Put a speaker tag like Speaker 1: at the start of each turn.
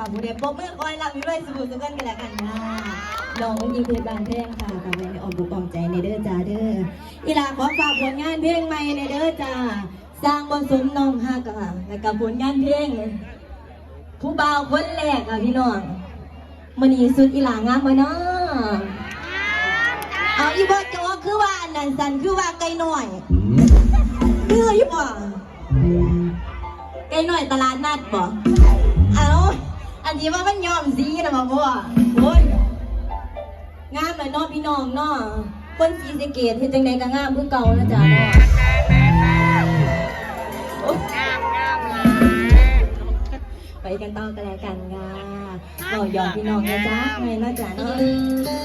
Speaker 1: ค่ะผู้ใดปรบมือคอยรับมีด้วยสบู่สกันกันแล้วกันค่ะน้องยิงเพชรบางแพงค่ะกไว้ในอ้อมบุกออมใจในเด้อจ้าเด้ออีหลาขอฝากผลงานเพลงใหม่ในเด้อจ้าสร้างบนสมน้องฮักค่ะแล้วก็ผลงานเพลงผู้บ่าวคนแรกค่ะพี่น้องมันนี้สุดอีหลางามบ่เนาะเอาอีบ่จอคือว่าอันนั้นสันคือว่าไก่น้อยคืออยู่บ่ไก่น้อยตลาดนัดบ่ อาอันนี้ว่ามันยอมสีนะบ่บ่โอ้ยงามเลยเนาะพี่น้องเนาะคนสีสะเกตเฮ็ดจังไดก็งามคือเก่านะจ๊ะเนาะโอ๊ยไปกันต่อกันแล้วกันค่ะเราหยอกพี่น้องนะจ๊ะไงนะจ๊ะเนาะ